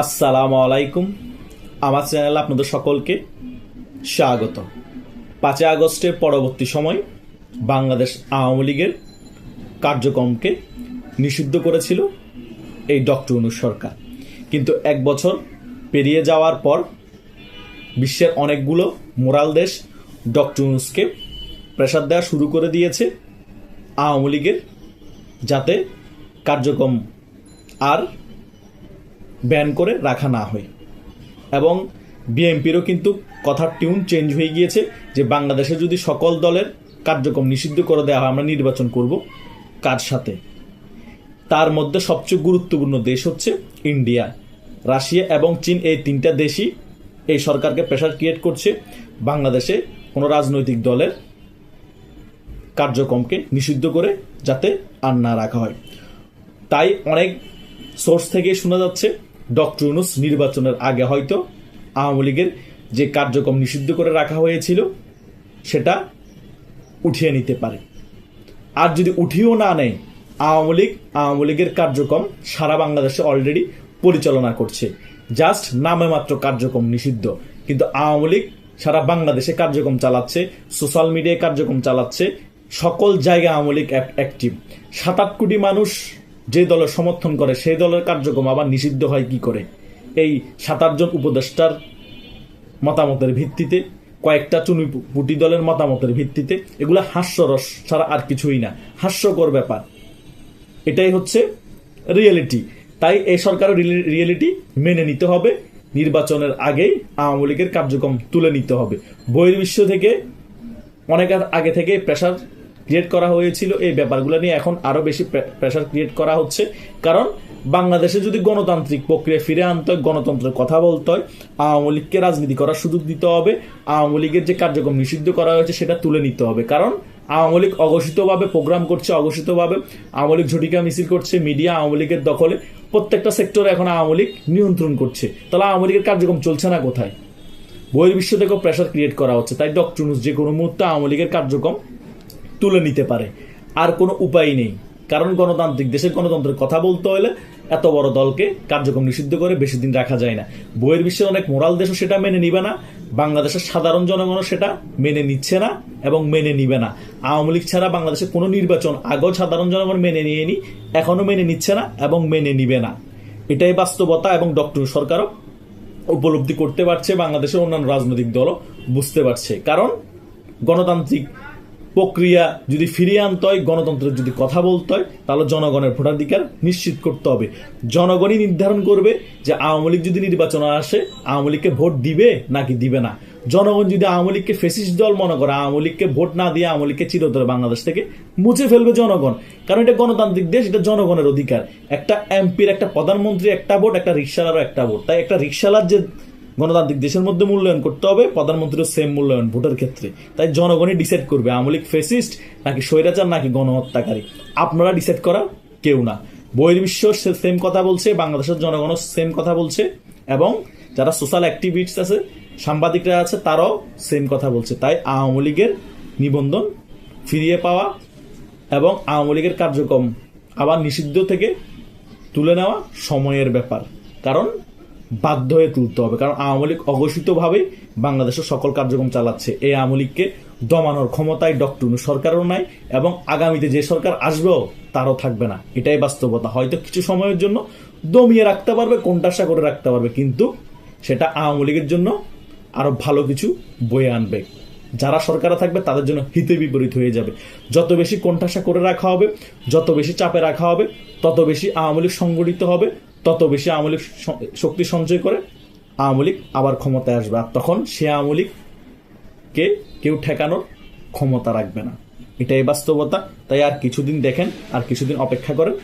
আসসালামু আলাইকুম। আমার চ্যানেলে আপনাদের সকলকে স্বাগত পাঁচই আগস্টের পরবর্তী সময় বাংলাদেশ আওয়ামী লীগের কার্যক্রমকে নিষিদ্ধ করেছিল এই ডক্টর অনু সরকার। কিন্তু এক বছর পেরিয়ে যাওয়ার পর বিশ্বের অনেকগুলো মোরাল দেশ ডক্টর ইউনুসকে প্রেশার দেওয়া শুরু করে দিয়েছে আওয়ামী লীগের, যাতে কার্যক্রম আর ব্যান করে রাখা না হয়। এবং বিএনপিরও কিন্তু কথার টিউন চেঞ্জ হয়ে গিয়েছে যে বাংলাদেশে যদি সকল দলের কার্যক্রম নিষিদ্ধ করে দেওয়া হয়, আমরা নির্বাচন করব কার সাথে? তার মধ্যে সবচেয়ে গুরুত্বপূর্ণ দেশ হচ্ছে ইন্ডিয়া। রাশিয়া এবং চীন এই তিনটা দেশই এই সরকারকে প্রেশার ক্রিয়েট করছে বাংলাদেশে কোনো রাজনৈতিক দলের কার্যক্রমকে নিষিদ্ধ করে যাতে আর না রাখা হয়। তাই অনেক সোর্স থেকে শোনা যাচ্ছে ডক্টর ইউনুস নির্বাচনের আগে হয়তো আওয়ামী লীগের যে কার্যক্রম নিষিদ্ধ করে রাখা হয়েছিল, সেটা উঠিয়ে নিতে পারে। আর যদি উঠিয়েও না নেয়, আওয়ামী লীগ, আওয়ামী লীগের কার্যক্রম সারা বাংলাদেশে অলরেডি পরিচালনা করছে। জাস্ট নামে মাত্র কার্যক্রম নিষিদ্ধ। কিন্তু আওয়ামী লীগ সারা বাংলাদেশে কার্যক্রম চালাচ্ছে সোশ্যাল মিডিয়ায় কার্যক্রম চালাচ্ছে, সকল জায়গায় আওয়ামী লীগ অ্যাক্টিভ সাত কোটি মানুষ যে দলের সমর্থন করে, সেই দলের কার্যক্রম আবার নিষিদ্ধ হয় কি করে? এই সাত আটজন উপদেষ্টার মতামতের ভিত্তিতে, কয়েকটা চুনিপুটি দলের মতামতের ভিত্তিতে, এগুলো হাস্যরস ছাড়া আর কিছুই না। হাস্যকর ব্যাপার। এটাই হচ্ছে রিয়েলিটি তাই এই সরকারের রিয়েলিটি মেনে নিতে হবে। নির্বাচনের আগেই আওয়ামী লীগের কার্যক্রম তুলে নিতে হবে। বহির্বিশ্ব থেকে, অনেক আগে থেকে প্রেশার ক্রিয়েট করা হয়েছিল এই ব্যাপারগুলো নিয়ে এখন আরও বেশি প্রেশার ক্রিয়েট করা হচ্ছে। কারণ বাংলাদেশে যদি গণতান্ত্রিক প্রক্রিয়া ফিরে আনতে হয়, গণতন্ত্রের কথা বলতে হয়, আওয়ামী লীগকে রাজনীতি করার সুযোগ দিতে হবে, আওয়ামী লীগের যে কার্যক্রম নিষিদ্ধ করা হয়েছে সেটা তুলে নিতে হবে। কারণ আওয়ামী লীগ অঘোষিতভাবে প্রোগ্রাম করছে, অঘোষিতভাবে আওয়ামী লীগ ঝটিকা মিছিল করছে, মিডিয়া আওয়ামী লীগের দখলে প্রত্যেকটা সেক্টরে এখন আওয়ামী লীগ নিয়ন্ত্রণ করছে। তাহলে আওয়ামী লীগের কার্যক্রম চলছে না কোথায়? বহির্বিশ্ব থেকেও প্রেশার ক্রিয়েট করা হচ্ছে। তাই ডক্টর যে কোনো মুহূর্তে আওয়ামী লীগের কার্যক্রম তুলে নিতে পারে। আর কোনো উপায় নেই। কারণ গণতান্ত্রিক দেশের গণতন্ত্রের কথা বলতে হলে এত বড় দলকে কার্যক্রম নিষিদ্ধ করে বেশি দিন রাখা যায় না। বইয়ের বিশ্বের অনেক মোরাল দেশও সেটা মেনে নিবে না। বাংলাদেশের সাধারণ জনগণও সেটা মেনে নিচ্ছে না এবং মেনে নিবে না। আওয়ামী লীগ ছাড়া বাংলাদেশে কোনো নির্বাচন আগেও সাধারণ জনগণ মেনে নিয়েনি, এখনও মেনে নিচ্ছে না এবং মেনে নিবে না। এটাই বাস্তবতা এবং ডক্টর সরকারও উপলব্ধি করতে পারছে, বাংলাদেশের অন্যান্য রাজনৈতিক দলও বুঝতে পারছে। কারণ গণতান্ত্রিক প্রক্রিয়া যদি ফিরিয়ে আনতে হয় গণতন্ত্রের যদি কথা বলতে হয়, তাহলে জনগণের ভোটাধিকার নিশ্চিত করতে হবে। জনগণই নির্ধারণ করবে যে আওয়ামী লীগ যদি নির্বাচনে আসে, আওয়ামী লীগকে ভোট দিবে নাকি দিবে না। জনগণ যদি আওয়ামী লীগকে ফেসিস্ট দল মনে করে, আওয়ামী লীগকে ভোট না দিয়ে আওয়ামী লীগকে চিরতরে বাংলাদেশ থেকে মুছে ফেলবে জনগণ। কারণ এটা গণতান্ত্রিক দেশ, এটা জনগণের অধিকার। একটা এমপির একটা প্রধানমন্ত্রী একটা ভোট, একটা রিক্সালারও একটা ভোট। তাই একটা রিক্সালার যে গণতান্ত্রিক দেশের মধ্যে মূল্যায়ন করতে হবে প্রধানমন্ত্রীর সেম মূল্যায়ন ভোটের ক্ষেত্রে। তাই জনগণই ডিসাইড করবে, আওয়ামী লীগ ফেসিস্ট নাকি স্বৈরাচার নাকি গণহত্যাকারী। আপনারা ডিসাইড করা কেউ না। বহির্বিশ্ব সেম কথা বলছে, বাংলাদেশের জনগণও সেম কথা বলছে, এবং যারা সোশ্যাল অ্যাক্টিভিস্ট আছে, সাংবাদিকরা আছে, তারাও সেম কথা বলছে। তাই আওয়ামী লীগের নিবন্ধন ফিরিয়ে পাওয়া এবং আওয়ামী লীগের কার্যক্রম আবার নিষিদ্ধ থেকে তুলে নেওয়া সময়ের ব্যাপার। কারণ বাধ্য হয়ে তুলতে হবে। কারণ আওয়ামী লীগ অঘোষিতভাবে বাংলাদেশের সকল কার্যক্রম চালাচ্ছে। এই আওয়ামী লীগকে দমানোর ক্ষমতায় ডক্টর সরকারও নাই এবং আগামীতে যে সরকার আসবেও তারও থাকবে না। এটাই বাস্তবতা। হয়তো কিছু সময়ের জন্য দমিয়ে রাখতে পারবে কোনটাশা করে রাখতে পারবে, কিন্তু সেটা আওয়ামী লীগের জন্য আরও ভালো কিছু বয়ে আনবে। যারা সরকারে থাকবে, তাদের জন্য হিতে বিপরীত হয়ে যাবে। যত বেশি কোণঠাসা করে রাখা হবে, যত বেশি চাপে রাখা হবে, তত বেশি আওয়ামী লীগ সংগঠিত হবে তত বেশি আমলিক শক্তি সঞ্চয় করে আমলিক আবার ক্ষমতায় আসবে। আর তখন সে আওয়ামী লীগকে কেউ ঠেকানোর ক্ষমতা রাখবে না। এটাই বাস্তবতা। তাই আর কিছুদিন দেখেন, আর কিছুদিন অপেক্ষা করেন।